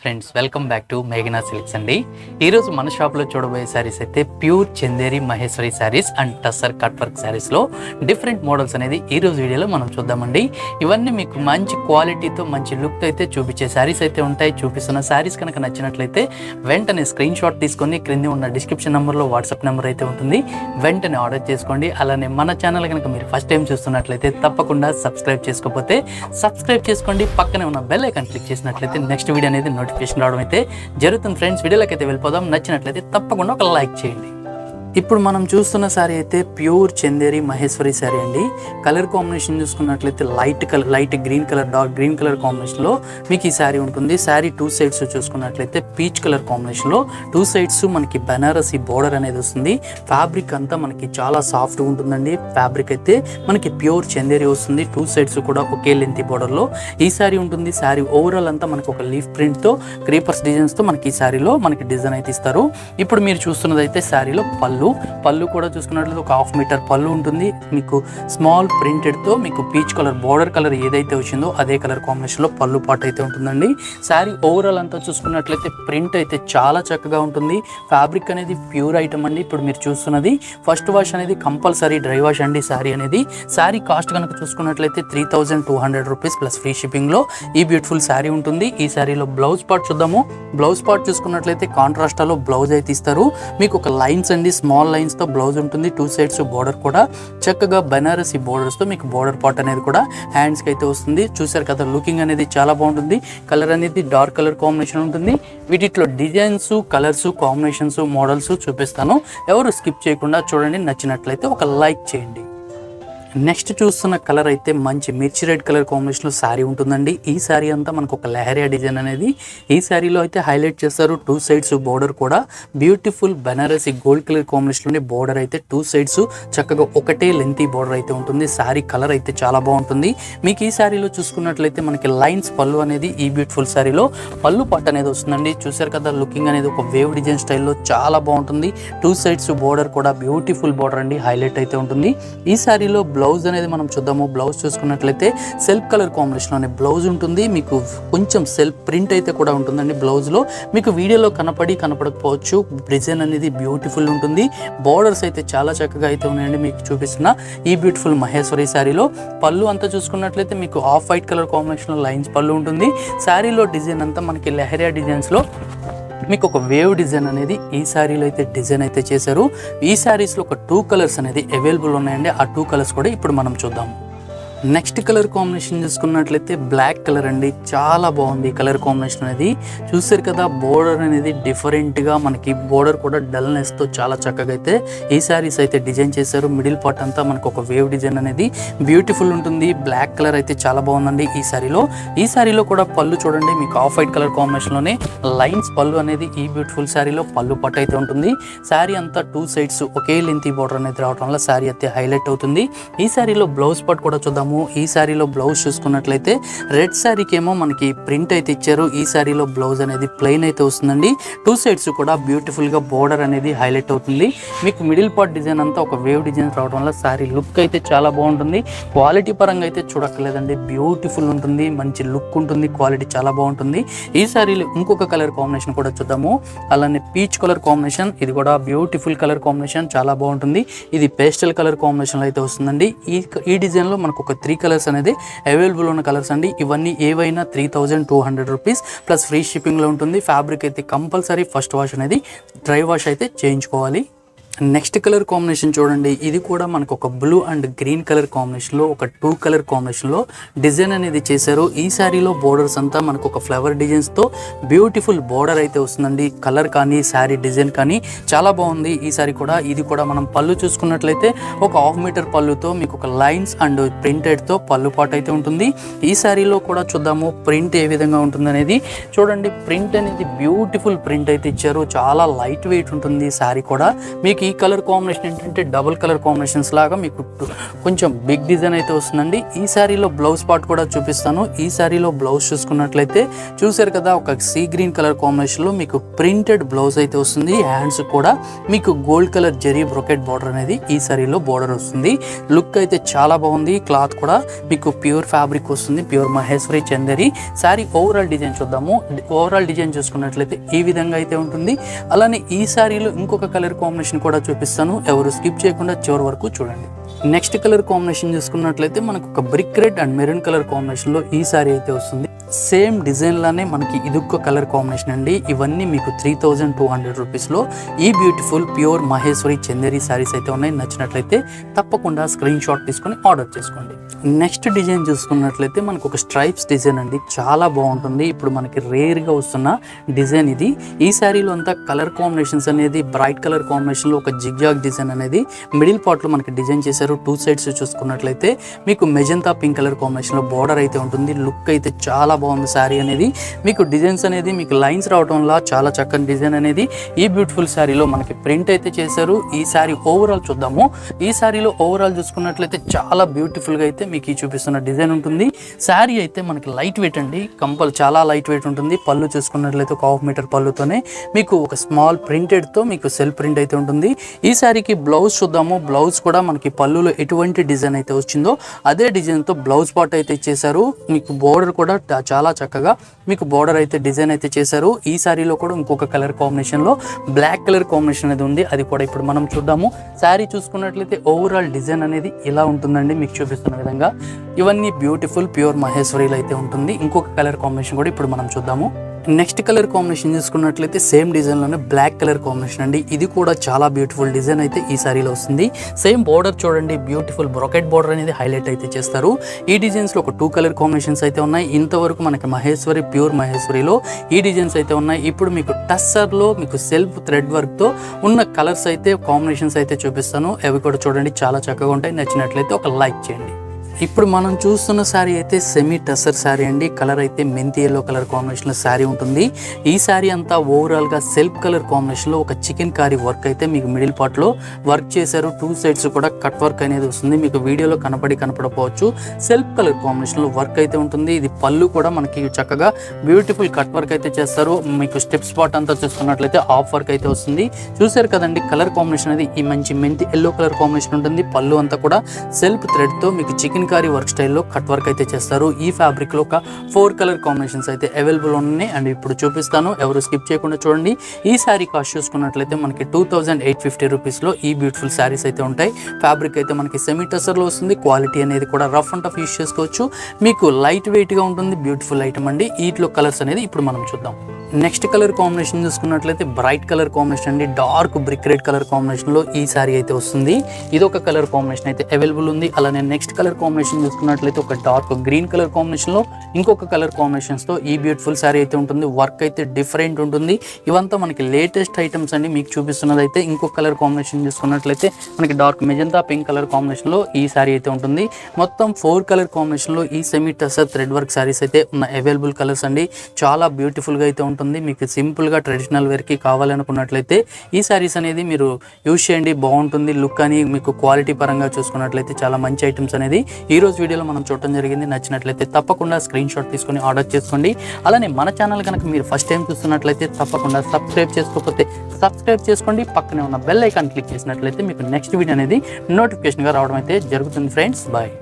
Friends welcome back to మేఘనా silks అండి. ఈరోజు మన షాప్లో చూడబోయే శారీస్ అయితే pure Chanderi Maheshwari saris and tussar cut work శారీస్లో డిఫరెంట్ మోడల్స్ అనేది ఈరోజు వీడియోలో మనం చూద్దామండి. ఇవన్నీ మీకు మంచి క్వాలిటీతో మంచి లుక్ అయితే చూపించే శారీస్ అయితే ఉంటాయి. చూపిస్తున్న శారీస్ కనుక నచ్చినట్లయితే వెంటనే స్క్రీన్ షాట్ తీసుకొని క్రింది ఉన్న డిస్క్రిప్షన్ నెంబర్లో వాట్సాప్ నెంబర్ అయితే ఉంటుంది. వెంటనే ఆర్డర్ చేసుకోండి. అలానే మన ఛానల్ కనుక మీరు ఫస్ట్ టైం చూస్తున్నట్లయితే తప్పకుండా సబ్స్క్రైబ్ చేసుకోకపోతే సబ్స్క్రైబ్ చేసుకోండి. పక్కనే ఉన్న బెల్ ఐకాన్ క్లిక్ చేసినట్లయితే నెక్స్ట్ వీడియో అనేది నోటిఫికేషన్ రావడం అయితే జరుగుతుంది ఫ్రెండ్స్ వీడియోలోకి అయితే వెళ్ళిపోదాం. నచ్చినట్లయితే తప్పకుండా ఒక లైక్ చేయండి. ఇప్పుడు మనం చూస్తున్న శారీ అయితే ప్యూర్ చందేరి మహేశ్వరి శారీ అండి. కలర్ కాంబినేషన్ చూసుకున్నట్లయితే light colour light green colour dark green colour కాంబినేషన్లో మీకు ఈ శారీ ఉంటుంది. శారీ టూ సైడ్స్ చూసుకున్నట్లయితే పీచ్ కలర్ కాంబినేషన్లో టూ సైడ్స్ మనకి బెనారసీ బోర్డర్ అనేది వస్తుంది. ఫ్యాబ్రిక్ అంతా మనకి చాలా సాఫ్ట్గా ఉంటుందండి. ఫ్యాబ్రిక్ అయితే మనకి ప్యూర్ చందేరి వస్తుంది. టూ సైడ్స్ కూడా ఒకే లెంత్ బోర్డర్లో ఈ శారీ ఉంటుంది. శారీ ఓవరాల్ అంతా మనకి ఒక లీఫ్ ప్రింట్తో క్రీపర్స్ డిజైన్స్తో మనకి ఈ శారీలో మనకి డిజైన్ అయితే ఇస్తారు. ఇప్పుడు మీరు చూస్తున్నది అయితే శారీలో పళ్ళు పళ్ళు. పళ్ళు కూడా చూసుకున్నట్లయితే ఒక హాఫ్ మీటర్ పళ్ళు ఉంటుంది. మీకు స్మాల్ ప్రింటెడ్తో మీకు పీచ్ కలర్ బార్డర్ కలర్ ఏదైతే వచ్చిందో అదే కలర్ కాంబినేషన్లో పళ్ళు పాట్ అయితే ఉంటుందండి. శారీ ఓవరాల్ అంతా చూసుకున్నట్లయితే ప్రింట్ అయితే చాలా చక్కగా ఉంటుంది. ఫ్యాబ్రిక్ అనేది ప్యూర్ ఐటమ్ అండి. ఇప్పుడు మీరు చూస్తున్నది. ఫస్ట్ వాష్ అనేది కంపల్సరీ డ్రై వాష్ అండి శారీ అనేది. శారీ కాస్ట్ కనుక చూసుకున్నట్లయితే three thousand two hundred rupees plus free షిప్పింగ్లో ఈ బ్యూటిఫుల్ శారీ ఉంటుంది. ఈ శారీలో బ్లౌజ్ పార్ట్ చూద్దాము. బ్లౌజ్ పార్ట్ చూసుకున్నట్లయితే కాంట్రాస్టాలో బ్లౌజ్ అయితే ఇస్తారు. మీకు ఒక లైన్స్ అండి స్మాల్ స్మాల్ లైన్స్తో బ్లౌజ్ ఉంటుంది. టూ సైడ్స్ బోర్డర్ కూడా. చక్కగా బనారసి బోర్డర్స్తో మీకు బోర్డర్ పార్ట్ అనేది కూడా హ్యాండ్స్కి అయితే వస్తుంది. చూసారు కదా లుకింగ్ అనేది చాలా బాగుంటుంది. కలర్ అనేది డార్క్ కలర్ కాంబినేషన్ ఉంటుంది. వీటిలో డిజైన్స్ కలర్స్ కాంబినేషన్స్ మోడల్స్ చూపిస్తాను. ఎవరు స్కిప్ చేయకుండా చూడండి నచ్చినట్లయితే ఒక లైక్ చేయండి. నెక్స్ట్ చూస్తున్న కలర్ అయితే మంచి మిర్చి రెడ్ కలర్ కాంబినేషన్లో శారీ ఉంటుందండి. ఈ శారీ అంతా మనకు ఒక లెహరియా డిజైన్ అనేది. ఈ శారీలో అయితే హైలైట్ చేస్తారు టూ సైడ్స్ బోర్డర్ కూడా. బ్యూటిఫుల్ బెనారసీ గోల్డ్ కలర్ కాంబినేషన్లోని బోర్డర్ అయితే టూ సైడ్స్. చక్కగా ఒకటే లెంతీ బోర్డర్ అయితే ఉంటుంది. శారీ కలర్ అయితే చాలా బాగుంటుంది. మీకు ఈ శారీలో చూసుకున్నట్లయితే మనకి లైన్స్ పళ్ళు అనేది ఈ బ్యూటిఫుల్ శారీలో. పళ్ళు పట్టు అనేది వస్తుందండి. చూసారు కదా లుకింగ్ అనేది ఒక వేవ్ డిజైన్ స్టైల్లో చాలా బాగుంటుంది. టూ సైడ్స్ బోర్డర్ కూడా బ్యూటిఫుల్ బోర్డర్ అండి. హైలైట్ అయితే ఉంటుంది. ఈ శారీలో బ్లౌజ్ అనేది మనం చూద్దాము. బ్లౌజ్ చూసుకున్నట్లయితే సెల్ఫ్ కలర్ కాంబినేషన్లోనే బ్లౌజ్ ఉంటుంది. మీకు కొంచెం సెల్ఫ్ ప్రింట్ అయితే కూడా ఉంటుందండి బ్లౌజ్లో. మీకు వీడియోలో కనపడి కనపడకపోవచ్చు. డిజైన్ అనేది బ్యూటిఫుల్ ఉంటుంది. బోర్డర్స్ అయితే చాలా చక్కగా అయితే ఉన్నాయండి మీకు చూపిస్తున్న ఈ బ్యూటిఫుల్ మహేశ్వరి శారీలో. పళ్ళు అంతా చూసుకున్నట్లయితే మీకు ఆఫ్ వైట్ కలర్ కాంబినేషన్లో లైన్స్ పళ్ళు ఉంటుంది. శారీలో డిజైన్ అంతా మనకి లెహరియా డిజైన్స్లో మీకు ఒక వేవ్ డిజైన్ అనేది ఈ శారీలో అయితే డిజైన్ అయితే చేశారు. ఈ శారీస్లో ఒక టూ కలర్స్ అనేది అవైలబుల్ ఉన్నాయండి. ఆ టూ కలర్స్ కూడా ఇప్పుడు మనం చూద్దాం. నెక్స్ట్ కలర్ కాంబినేషన్ చూసుకున్నట్లయితే బ్లాక్ కలర్ అండి. చాలా బాగుంది కలర్ కాంబినేషన్ అనేది. చూసారు కదా బోర్డర్ అనేది డిఫరెంట్గా మనకి బోర్డర్ కూడా డల్నెస్తో చాలా చక్కగా అయితే ఈ శారీస్ అయితే డిజైన్ చేశారు. మిడిల్ పార్ట్ అంతా మనకు ఒక వేవ్ డిజైన్ అనేది. బ్యూటిఫుల్ ఉంటుంది. బ్లాక్ కలర్ అయితే చాలా బాగుందండి ఈ శారీలో ఈ శారీలో కూడా పళ్ళు చూడండి మీకు ఆఫ్ వైట్ కలర్ కాంబినేషన్లోనే లైన్స్ పళ్ళు అనేది ఈ బ్యూటిఫుల్ శారీలో పళ్ళు పట్టు అయితే ఉంటుంది. శారీ అంతా టూ సైడ్స్ ఒకే లెంత్ బోర్డర్ అనేది రావడం వల్ల శారీ అయితే హైలైట్ అవుతుంది. ఈ శారీలో బ్లౌజ్ పార్ట్ కూడా చూద్దాం. చూద్దాము ఈ శారీలో బ్లౌజ్ చూసుకున్నట్లయితే రెడ్ శారీకేమో ఏమో మనకి ప్రింట్ అయితే ఇచ్చారు. ఈ శారీలో బ్లౌజ్ అనేది ప్లెయిన్ అయితే వస్తుందండి. టూ సైడ్స్ కూడా బ్యూటిఫుల్గా బోర్డర్ అనేది హైలైట్ అవుతుంది. మీకు మిడిల్ పార్ట్ డిజైన్ అంతా ఒక వేవ్ డిజైన్ రావడం వల్ల శారీ లుక్ అయితే చాలా బాగుంటుంది. క్వాలిటీ పరంగా అయితే చూడక్కర్లేదండి. బ్యూటిఫుల్ ఉంటుంది. మంచి లుక్ ఉంటుంది. క్వాలిటీ చాలా బాగుంటుంది. ఈ శారీలో ఇంకొక కలర్ కాంబినేషన్ కూడా చూద్దాము. అలానే పీచ్ కలర్ కాంబినేషన్ ఇది కూడా బ్యూటిఫుల్ కలర్ కాంబినేషన్ చాలా బాగుంటుంది. ఇది పేస్టల్ కలర్ కాంబినేషన్లో అయితే వస్తుందండి. ఈ ఈ డిజైన్లో మనకు ఒక త్రీ కలర్స్ అనేది అవైలబుల్ ఉన్న కలర్స్ అండి. ఇవన్నీ ఏవైనా three thousand two hundred rupees plus free షిప్పింగ్లో ఉంటుంది. ఫ్యాబ్రిక్ అయితే కంపల్సరీ ఫస్ట్ వాష్ అనేది డ్రై వాష్ అయితే చేయించుకోవాలి. నెక్స్ట్ కలర్ కాంబినేషన్ చూడండి. ఇది కూడా మనకు ఒక బ్లూ అండ్ గ్రీన్ కలర్ కాంబినేషన్లో ఒక టూ కలర్ కాంబినేషన్లో డిజైన్ అనేది చేశారు. ఈ శారీలో బోర్డర్స్ అంతా మనకు ఒక ఫ్లవర్ డిజైన్స్తో బ్యూటిఫుల్ బోర్డర్ అయితే వస్తుందండి. కలర్ కానీ శారీ డిజైన్ కానీ చాలా బాగుంది. ఈ శారీ కూడా ఇది కూడా మనం పళ్ళు చూసుకున్నట్లయితే ఒక హాఫ్ మీటర్ పళ్ళుతో మీకు ఒక లైన్స్ అండ్ ప్రింటెడ్తో పళ్ళు పాటు అయితే ఉంటుంది. ఈ శారీలో కూడా చూద్దాము ప్రింట్ ఏ విధంగా ఉంటుంది అనేది చూడండి ప్రింట్ అనేది బ్యూటిఫుల్ ప్రింట్ అయితే ఇచ్చారు. చాలా లైట్ వెయిట్ ఉంటుంది శారీ కూడా. మీకు ఈ కలర్ కాంబినేషన్ ఏంటంటే డబుల్ కలర్ కాంబినేషన్స్ లాగా మీకు కొంచెం బిగ్ డిజైన్ అయితే వస్తుందండి. ఈ శారీలో బ్లౌజ్ పార్ట్ కూడా చూపిస్తాను. ఈ శారీలో బ్లౌజ్ చూసుకున్నట్లయితే చూసారు కదా ఒక సీ గ్రీన్ కలర్ కాంబినేషన్లో మీకు ప్రింటెడ్ బ్లౌజ్ అయితే వస్తుంది. హ్యాండ్స్ కూడా మీకు gold colour zari brocade border అనేది ఈ శారీలో బార్డర్ వస్తుంది. లుక్ అయితే చాలా బాగుంది. క్లాత్ కూడా మీకు ప్యూర్ ఫ్యాబ్రిక్ వస్తుంది. Pure Maheshwari Chanderi. Sari overall design చూద్దాము. ఓవరాల్ డిజైన్ చూసుకున్నట్లయితే ఈ విధంగా అయితే ఉంటుంది. అలానే ఈ శారీలో ఇంకొక కలర్ కాంబినేషన్ కూడా చూపిస్తాను. ఎవరు స్కిప్ చేయకుండా చివరి వరకు చూడండి. నెక్స్ట్ కలర్ కాంబినేషన్ చూసుకున్నట్లయితే మనకు ఒక brick red and maroon colour కాంబినేషన్లో ఈ సారీ అయితే వస్తుంది. సేమ్ డిజైన్లానే మనకి ఇదొక్క కలర్ కాంబినేషన్ అండి. ఇవన్నీ మీకు త్రీ థౌజండ్ టూ హండ్రెడ్ రూపీస్లో ఈ బ్యూటిఫుల్ ప్యూర్ మహేశ్వరి చందేరి సారీస్ అయితే ఉన్నాయి. నచ్చినట్లయితే తప్పకుండా స్క్రీన్ షాట్ తీసుకొని ఆర్డర్ చేసుకోండి. నెక్స్ట్ డిజైన్ చూసుకున్నట్లయితే మనకు ఒక స్ట్రైప్స్ డిజైన్ అండి. చాలా బాగుంటుంది. ఇప్పుడు మనకి రేర్గా వస్తున్న డిజైన్ ఇది. ఈ శారీలో అంతా కలర్ కాంబినేషన్స్ అనేది బ్రైట్ కలర్ కాంబినేషన్లో ఒక జిగ్జాగ్ డిజైన్ అనేది మిడిల్ పార్ట్లో మనకి డిజైన్ చేశారు. టూ సైడ్స్ చూసుకున్నట్లయితే మీకు మెజంతా పింక్ కలర్ కాంబినేషన్లో బార్డర్ అయితే ఉంటుంది. లుక్ అయితే చాలా బాగుంది శారీ అనేది. మీకు డిజైన్స్ అనేది మీకు లైన్స్ రావడం వల్ల చాలా చక్కని డిజైన్ అనేది. ఈ బ్యూటిఫుల్ శారీలో మనకి ప్రింట్ అయితే చేశారు. ఈ శారీ ఓవరాల్ చూద్దాము. ఈ శారీలో ఓవరాల్ చూసుకున్నట్లయితే చాలా బ్యూటిఫుల్గా అయితే మీకు ఈ చూపిస్తున్న డిజైన్ ఉంటుంది. శారీ అయితే మనకి లైట్ వెయిట్ అండి. కంపల్ చాలా లైట్ వెయిట్ ఉంటుంది. పళ్ళు చూసుకున్నట్లయితే ఒక హాఫ్ మీటర్ పళ్ళుతోనే మీకు ఒక స్మాల్ ప్రింటెడ్తో మీకు సెల్ ప్రింట్ అయితే ఉంటుంది. ఈ శారీకి బ్లౌజ్ చూద్దాము. బ్లౌజ్ కూడా మనకి పళ్ళులో ఎటువంటి డిజైన్ అయితే వచ్చిందో అదే డిజైన్తో బ్లౌజ్ పార్ట్ అయితే ఇచ్చేసారు మీకు బోర్డర్ కూడా చాలా చక్కగా మీకు బోర్డర్ అయితే డిజైన్ అయితే చేశారు. ఈ శారీలో కూడా ఇంకొక కలర్ కాంబినేషన్లో బ్లాక్ కలర్ కాంబినేషన్ అనేది ఉంది. అది కూడా ఇప్పుడు మనం చూద్దాము. శారీ చూసుకున్నట్లయితే ఓవరాల్ డిజైన్ అనేది ఇలా ఉంటుందండి. మీకు చూపిస్తున్న విధంగా. ఇవన్నీ బ్యూటిఫుల్ ప్యూర్ మహేశ్వరిలో అయితే ఉంటుంది. ఇంకొక కలర్ కాంబినేషన్ కూడా ఇప్పుడు మనం చూద్దాము. నెక్స్ట్ కలర్ కాంబినేషన్ చూసుకున్నట్లయితే సేమ్ డిజైన్లోనే బ్లాక్ కలర్ కాంబినేషన్ అండి. ఇది కూడా చాలా బ్యూటిఫుల్ డిజైన్ అయితే ఈ సారీలో వస్తుంది. సేమ్ బార్డర్ చూడండి బ్యూటిఫుల్ బ్రొకెట్ బార్డర్ అనేది హైలైట్ అయితే చేస్తారు. ఈ డిజైన్స్లో ఒక టూ కలర్ కాంబినేషన్స్ అయితే ఉన్నాయి. ఇంతవరకు మనకి మహేశ్వరి ప్యూర్ మహేశ్వరిలో ఈ డిజైన్స్ అయితే ఉన్నాయి. ఇప్పుడు మీకు టస్సర్లో మీకు సెల్ఫ్ థ్రెడ్ వర్క్తో ఉన్న కలర్స్ అయితే కాంబినేషన్స్ అయితే చూపిస్తాను. అవి కూడా చూడండి చాలా చక్కగా ఉంటాయి. నచ్చినట్లయితే ఒక లైక్ చేయండి. ఇప్పుడు మనం చూస్తున్న శారీ అయితే సెమీ టసర్ శారీ అండి. కలర్ అయితే మెంతి ఎల్లో కలర్ కాంబినేషన్లో శారీ ఉంటుంది. ఈ శారీ అంతా ఓవరాల్గా సెల్ఫ్ కలర్ కాంబినేషన్లో ఒక చికెన్ కారీ వర్క్ అయితే మీకు మిడిల్ పార్ట్లో వర్క్ చేశారు. టూ సైడ్స్ కూడా కట్ వర్క్ అనేది వస్తుంది. మీకు వీడియోలో కనపడి కనపడపోవచ్చు. సెల్ఫ్ కలర్ కాంబినేషన్లో వర్క్ అయితే ఉంటుంది. ఇది పళ్ళు కూడా మనకి చక్కగా బ్యూటిఫుల్ కట్ వర్క్ అయితే చేస్తారు. మీకు స్టెప్ స్పాట్ అంతా చూసుకున్నట్లయితే ఆఫ్ వర్క్ అయితే వస్తుంది. చూసారు కదండి కలర్ కాంబినేషన్ అనేది ఈ మంచి మెంతి ఎల్లో కలర్ కాంబినేషన్ ఉంటుంది. పళ్ళు అంతా కూడా సెల్ఫ్ థ్రెడ్తో మీకు చికెన్ కారీ వర్క్ స్టైల్లో కట్ వర్క్ అయితే చేస్తారు. ఈ ఫ్యాబ్రిక్లో ఒక ఫోర్ కలర్ కాంబినేషన్స్ అయితే అవైలబుల్ ఉన్నాయి. అండ్ ఇప్పుడు చూపిస్తాను. ఎవరు స్కిప్ చేయకుండా చూడండి. ఈ శారీ కాస్ట్ చూసుకున్నట్లయితే మనకి టూ థౌజండ్ ఎయిట్ ఫిఫ్టీ రూపీస్లో ఈ బ్యూటిఫుల్ శారీస్ అయితే ఉంటాయి. ఫ్యాబ్రిక్ అయితే మనకి సెమీ టసర్లో వస్తుంది. క్వాలిటీ అనేది కూడా రఫ్ అండ్ టఫ్ యూస్ చేసుకోవచ్చు. మీకు లైట్ వెయిట్గా ఉంటుంది. బ్యూటిఫుల్ ఐటమ్ అండి. వీటిలో కలర్స్ అనేది ఇప్పుడు మనం చూద్దాం. నెక్స్ట్ కలర్ కాంబినేషన్ చూసుకున్నట్లయితే బ్రైట్ కలర్ కాంబినేషన్ అండి. డార్క్ బ్రిక్ రెడ్ కలర్ కాంబినేషన్లో ఈ శారీ అయితే వస్తుంది. ఇది ఒక కలర్ కాంబినేషన్ అయితే అవైలబుల్ ఉంది. అలానే నెక్స్ట్ కలర్ కాంబినేషన్ చూసుకున్నట్లయితే ఒక డార్క్ గ్రీన్ కలర్ కాంబినేషన్లో ఇంకొక కలర్ కాంబినేషన్స్తో ఈ బ్యూటిఫుల్ శారీ అయితే ఉంటుంది. వర్క్ అయితే డిఫరెంట్ ఉంటుంది. ఇవంతా మనకి లేటెస్ట్ ఐటమ్స్ అండి. మీకు చూపిస్తున్నది అయితే ఇంకొక కలర్ కాంబినేషన్ చూసుకున్నట్లయితే మనకి డార్క్ మెజంతా పింక్ కలర్ కాంబినేషన్లో ఈ శారీ అయితే ఉంటుంది. మొత్తం ఫోర్ కలర్ కాంబినేషన్లో ఈ semi tussar thread work saris అయితే ఉన్న అవైలబుల్ కలర్స్ అండి. చాలా బ్యూటిఫుల్గా అయితే ఉంటుంది. మీకు సింపుల్గా ట్రెడిషనల్ వేర్కి కావాలనుకున్నట్లయితే ఈ శారీస్ అనేది మీరు యూజ్ చేయండి. బాగుంటుంది. లుక్ అని మీకు క్వాలిటీ పరంగా చూసుకున్నట్లయితే చాలా మంచి ఐటమ్స్ అనేది ఈరోజు వీడియోలో మనం చూడటం జరిగింది. నచ్చినట్లయితే తప్పకుండా స్క్రీన్ షాట్ తీసుకొని ఆర్డర్ చేసుకోండి. అలానే మన ఛానల్ కనుక మీరు ఫస్ట్ టైం చూస్తున్నట్లయితే తప్పకుండా సబ్స్క్రైబ్ చేసుకోకపోతే సబ్స్క్రైబ్ చేసుకోండి. పక్కనే ఉన్న బెల్ ఐకాన్ క్లిక్ చేసినట్లయితే మీకు నెక్స్ట్ వీడియో అనేది నోటిఫికేషన్గా రావడం అయితే జరుగుతుంది ఫ్రెండ్స్ బాయ్